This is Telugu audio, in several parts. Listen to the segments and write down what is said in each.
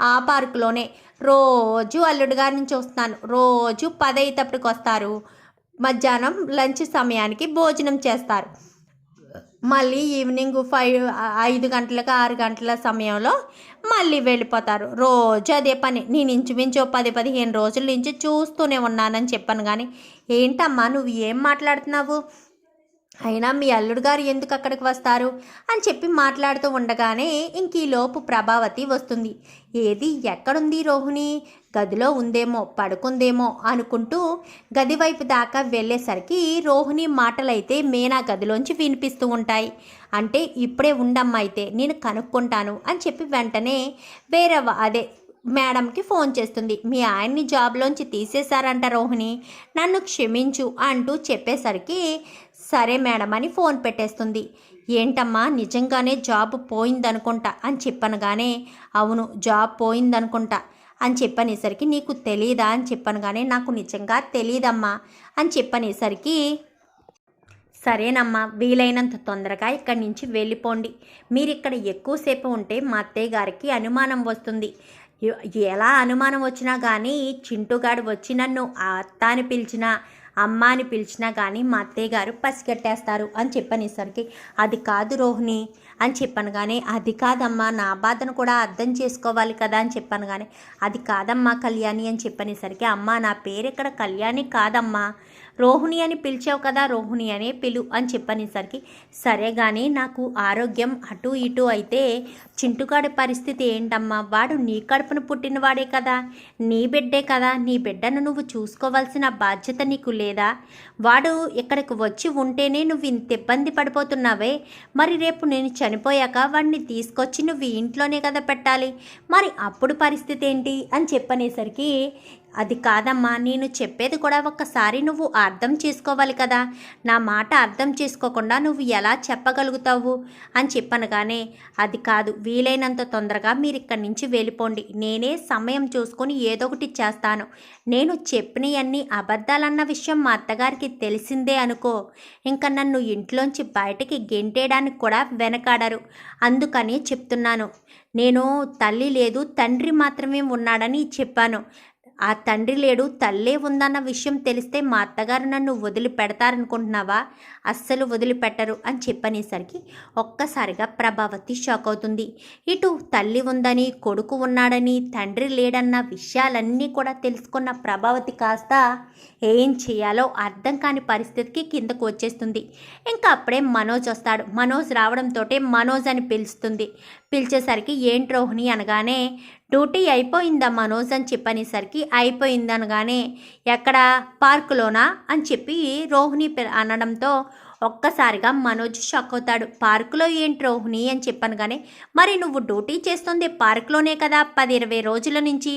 ఆ పార్కులోనే. రోజు అల్లుడు గారి నుంచి వస్తాను రోజు పదయ్యేటప్పటికి వస్తారు. మధ్యాహ్నం లంచ్ సమయానికి భోజనం చేస్తారు. మళ్ళీ ఈవినింగ్ ఫైవ్ ఐదు గంటలకు ఆరు గంటల సమయంలో మళ్ళీ వెళ్ళిపోతారు. రోజు అదే పని. నేను ఇంచుమించు పది పదిహేను రోజుల నుంచి చూస్తూనే ఉన్నానని చెప్పాను కానీ ఏంటమ్మా నువ్వు ఏం మాట్లాడుతున్నావు? అయినా మీ అల్లుడు గారు ఎందుకు అక్కడికి వస్తారు? అని చెప్పి మాట్లాడుతూ ఉండగానే ఇంక ఈలోపు ప్రభావతి వస్తుంది. ఏది ఎక్కడుంది రోహిణి? గదిలో ఉందేమో పడుకుందేమో అనుకుంటూ గది వైపు దాకా వెళ్ళేసరికి రోహిణి మాటలైతే మేనా గదిలోంచి వినిపిస్తూ ఉంటాయి. అంటే ఇప్పుడే ఉండమ్మా అయితే నేను కనుక్కుంటాను అని చెప్పి వెంటనే వేరే అదే మేడంకి ఫోన్ చేస్తుంది. మీ ఆయన్ని జాబ్లోంచి తీసేశారంట రోహిణి. నన్ను క్షమించు అంటూ చెప్పేసరికి సరే మేడం అని ఫోన్ పెట్టేస్తుంది. ఏంటమ్మా నిజంగానే జాబ్ పోయిందనుకుంటా అని చెప్పనగానే అవును జాబ్ పోయిందనుకుంటా అని చెప్పనేసరికి నీకు తెలియదా అని చెప్పనగానే నాకు నిజంగా తెలియదమ్మా అని చెప్పనేసరికి సరేనమ్మా వీలైనంత తొందరగా ఇక్కడి నుంచి వెళ్ళిపోండి. మీరు ఇక్కడ ఎక్కువసేపు ఉంటే మా అత్తయ్య గారికి అనుమానం వస్తుంది. ఎలా అనుమానం వచ్చినా కానీ చింటూగాడు వచ్చి నన్ను ఆ అత్త అని పిలిచినా అమ్మ అని పిలిచినా కానీ మా అత్తయ్య గారు పసిగట్టేస్తారు అని చెప్పనేసరికి అది కాదు రోహిణి అని చెప్పాను కానీ అది కాదమ్మా నా బాధను కూడా అర్థం చేసుకోవాలి కదా అని చెప్పాను కానీ అది కాదమ్మా కళ్యాణి అని చెప్పనేసరికి అమ్మ నా పేరు ఇక్కడ కళ్యాణి కాదమ్మా? రోహిణి అని పిలిచావు కదా రోహిణి అనే పిలు అని చెప్పనేసరికి సరే కానీ నాకు ఆరోగ్యం అటు ఇటు అయితే చింటుగాడి పరిస్థితి ఏంటమ్మా? వాడు నీ కడుపును పుట్టినవాడే కదా. నీ బిడ్డే కదా. నీ బిడ్డను నువ్వు చూసుకోవాల్సిన బాధ్యత నీకు లేదా? వాడు ఇక్కడికి వచ్చి ఉంటేనే నువ్వు ఇంత ఇబ్బంది పడిపోతున్నావే. మరి రేపు నేను చనిపోయాక వాడిని తీసుకొచ్చి నువ్వు ఇంట్లోనే కదా పెట్టాలి. మరి అప్పుడు పరిస్థితి ఏంటి? అని చెప్పనేసరికి అది కాదమ్మా నేను చెప్పేది కూడా ఒక్కసారి నువ్వు అర్థం చేసుకోవాలి కదా. నా మాట అర్థం చేసుకోకుండా నువ్వు ఎలా చెప్పగలుగుతావు? అని చెప్పనగానే అది కాదు వీలైనంత తొందరగా మీరు ఇక్కడి నుంచి వెళ్ళిపోండి. నేనే సమయం చూసుకొని ఏదో ఒకటి చేస్తాను. నేను చెప్పినవన్నీ అబద్ధాలన్న విషయం మా అత్తగారికి తెలిసిందే అనుకో. ఇంకా నన్ను ఇంట్లోంచి బయటికి గెంటేయడానికి కూడా వెనకాడరు. అందుకని చెప్తున్నాను. నేను తల్లి లేదు తండ్రి మాత్రమే ఉన్నాడని చెప్పాను. ఆ తండ్రి లేడు తల్లే ఉందన్న విషయం తెలిస్తే మా అత్తగారు నన్ను వదిలిపెడతారనుకుంటున్నావా? అస్సలు వదిలిపెట్టరు అని చెప్పనేసరికి ఒక్కసారిగా ప్రభావతి షాక్ అవుతుంది. ఇటు తల్లి ఉందని కొడుకు ఉన్నాడని తండ్రి లేడన్న విషయాలన్నీ కూడా తెలుసుకున్న ప్రభావతి కాస్త ఏం చేయాలో అర్థం కాని పరిస్థితికి కిందకు వచ్చేస్తుంది. ఇంకా అప్పుడే మనోజ్ వస్తాడు. మనోజ్ రావడంతో మనోజ్ అని పిలుస్తుంది. పిలిచేసరికి ఏంటి రోహిణి? అనగానే డ్యూటీ అయిపోయిందా మనోజ్? అని చెప్పనేసరికి అయిపోయింది అనగానే ఎక్కడ? పార్కులోనా? అని చెప్పి రోహిణి అనడంతో ఒక్కసారిగా మనోజ్ షాక్ అవుతాడు. పార్కులో ఏంటి రోహిణి? అని చెప్పాను కానీ మరి నువ్వు డ్యూటీ చేస్తుంది పార్కులోనే కదా పది ఇరవై రోజుల నుంచి?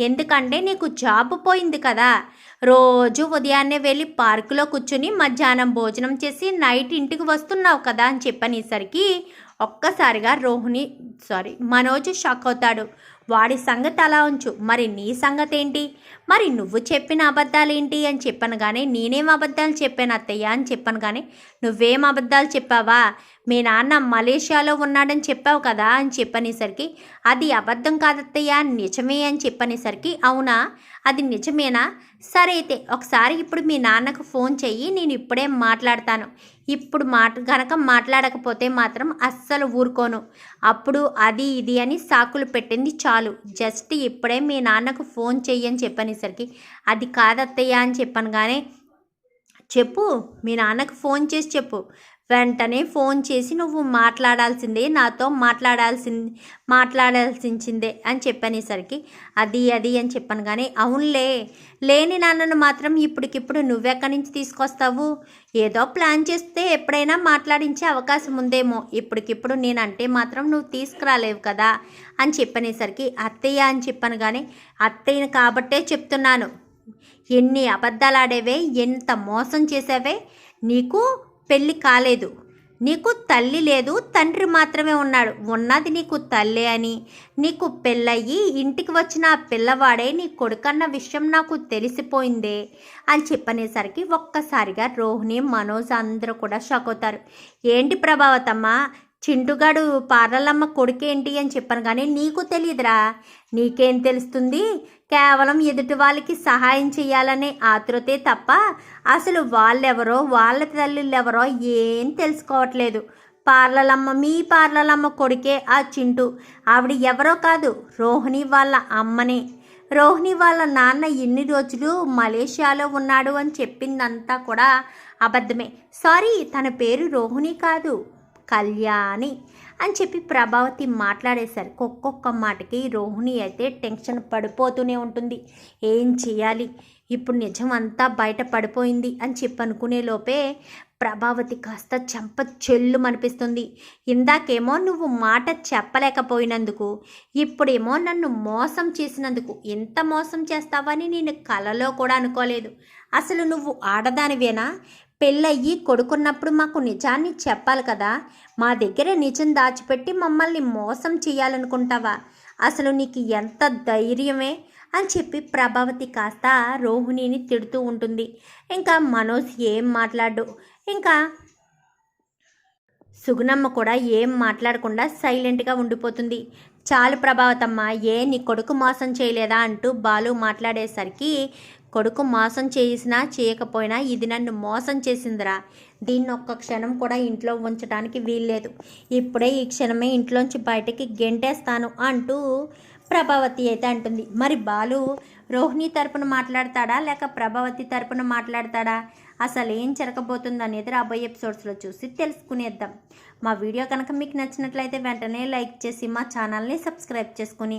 ఎందుకంటే నీకు జాబ్ పోయింది కదా. రోజు ఉదయాన్నే వెళ్ళి పార్కులో కూర్చుని మధ్యాహ్నం భోజనం చేసి నైట్ ఇంటికి వస్తున్నావు కదా అని చెప్పనేసరికి ఒక్కసారిగా రోహిణి సారీ మనోజ్ షాక్ అవుతాడు. వాడి సంగతి అలా ఉంచు. మరి నీ సంగతి ఏంటి మరి నువ్వు చెప్పిన అబద్ధాలేంటి అని చెప్పాను కానీ నేనేం అబద్ధాలు చెప్పాను అత్తయ్య అని చెప్పాను కానీ నువ్వేం అబద్ధాలు చెప్పావా? మీ నాన్న మలేషియాలో ఉన్నాడని చెప్పావు కదా అని చెప్పనేసరికి అది అబద్ధం కాదత్తయ్య నిజమే అని చెప్పనేసరికి అవునా? అది నిజమేనా? సరే అయితే ఒకసారి ఇప్పుడు మీ నాన్నకు ఫోన్ చెయ్యి నేను ఇప్పుడే మాట్లాడతాను. ఇప్పుడు మాట గనక మాట్లాడకపోతే మాత్రం అస్సలు ఊరుకోను. అప్పుడు అది ఇది అని సాకులు పెట్టింది చాలు. జస్ట్ ఇప్పుడే మీ నాన్నకు ఫోన్ చెయ్యి అని అనేసరికి అది కాదత్తయ్య అని చెప్పాను కానీ చెప్పు మీ నాన్నకు ఫోన్ చేసి చెప్పు. వెంటనే ఫోన్ చేసి నువ్వు మాట్లాడాల్సిందే నాతో మాట్లాడాల్సింది మాట్లాడాల్సిందే అని చెప్పనేసరికి అది అది అని చెప్పాను కానీ అవునులే లేని నాన్నను మాత్రం ఇప్పటికిప్పుడు నువ్వెక్కడి నుంచి తీసుకొస్తావు? ఏదో ప్లాన్ చేస్తే ఎప్పుడైనా మాట్లాడించే అవకాశం ఉందేమో. ఇప్పటికిప్పుడు నేనంటే మాత్రం నువ్వు తీసుకురాలేవు కదా అని చెప్పనేసరికి అత్తయ్య అని చెప్పాను కానీ అత్తయ్యని కాబట్టే చెప్తున్నాను. ఎన్ని అబద్ధాలు ఆడేవే ఎంత మోసం చేసావే నీకు పెళ్ళి కాలేదు. నీకు తల్లి లేదు తండ్రి మాత్రమే ఉన్నాడు. ఉన్నది నీకు తల్లి అని. నీకు పెళ్ళయ్యి ఇంటికి వచ్చిన ఆ పిల్లవాడే నీ కొడుకన్న విషయం నాకు తెలిసిపోయిందే అని చెప్పనేసరికి ఒక్కసారిగా రోహిణి మనోజ్ అందరూ కూడా షాక్ అవుతారు. ఏంటి ప్రభావతమ్మ చింటుగాడు పార్లలమ్మ కొడుకేంటి అని చెప్పాను కానీ నీకు తెలియదురా. నీకేం తెలుస్తుంది? కేవలం ఎదుటి వాళ్ళకి సహాయం చేయాలనే ఆతృతే తప్ప అసలు వాళ్ళెవరో వాళ్ళ తల్లులెవరో ఏం తెలుసుకోవట్లేదు. పార్లలమ్మ మీ పార్లలమ్మ కొడుకే ఆ చింటూ. ఆవిడ ఎవరో కాదు రోహిణి వాళ్ళ అమ్మనే. రోహిణి వాళ్ళ నాన్న ఎన్ని రోజులు మలేషియాలో ఉన్నాడు అని చెప్పిందంతా కూడా అబద్ధమే. సారీ తన పేరు రోహిణి కాదు. కళ్యాణి అని చెప్పి ప్రభావతి మాట్లాడేసరికి ఒక్కొక్క మాటకి రోహిణి అయితే టెన్షన్ పడిపోతూనే ఉంటుంది. ఏం చేయాలి ఇప్పుడు నిజం అంతా బయట పడిపోయింది అని చెప్పి అనుకునే లోపే ప్రభావతి కాస్త చెంప చెల్లు అనిపిస్తుంది ఇందాకేమో నువ్వు మాట చెప్పలేకపోయినందుకు ఇప్పుడేమో నన్ను మోసం చేసినందుకు ఎంత మోసం చేస్తావని నేను కలలో కూడా అనుకోలేదు. అసలు నువ్వు ఆడదానివేనా? పెళ్ళయ్యి కొడుకున్నప్పుడు మాకు నిజాన్ని చెప్పాలి కదా. మా దగ్గర నిజం దాచిపెట్టి మమ్మల్ని మోసం చేయాలనుకుంటావా? అసలు నీకు ఎంత ధైర్యమే? అని చెప్పి ప్రభావతి కాస్త రోహిణిని తిడుతూ ఉంటుంది. ఇంకా మనోజ్ ఏం మాట్లాడు? ఇంకా సుగుణమ్మ కూడా ఏం మాట్లాడకుండా సైలెంట్గా ఉండిపోతుంది. చాలు ప్రభావతమ్మ ఏ నీ కొడుకు మోసం చేయలేదా అంటూ బాలు మాట్లాడేసరికి కొడుకు మోసం చేసినా చేయకపోయినా ఇది నన్ను మోసం చేసిందిరా. దీన్ని ఒక్క క్షణం కూడా ఇంట్లో ఉంచడానికి వీల్లేదు. ఇప్పుడే ఈ క్షణమే ఇంట్లోంచి బయటకి గెంటేస్తాను అంటూ ప్రభావతి అయితే అంటుంది. మరి బాలు రోహిణి తరపున మాట్లాడతాడా లేక ప్రభావతి తరపున మాట్లాడతాడా? అసలు ఏం జరగబోతుంది అనేది రాబోయే ఎపిసోడ్స్లో చూసి తెలుసుకునేద్దాం. మా వీడియో కనుక మీకు నచ్చినట్లయితే వెంటనే లైక్ చేసి మా ఛానల్ని సబ్స్క్రైబ్ చేసుకుని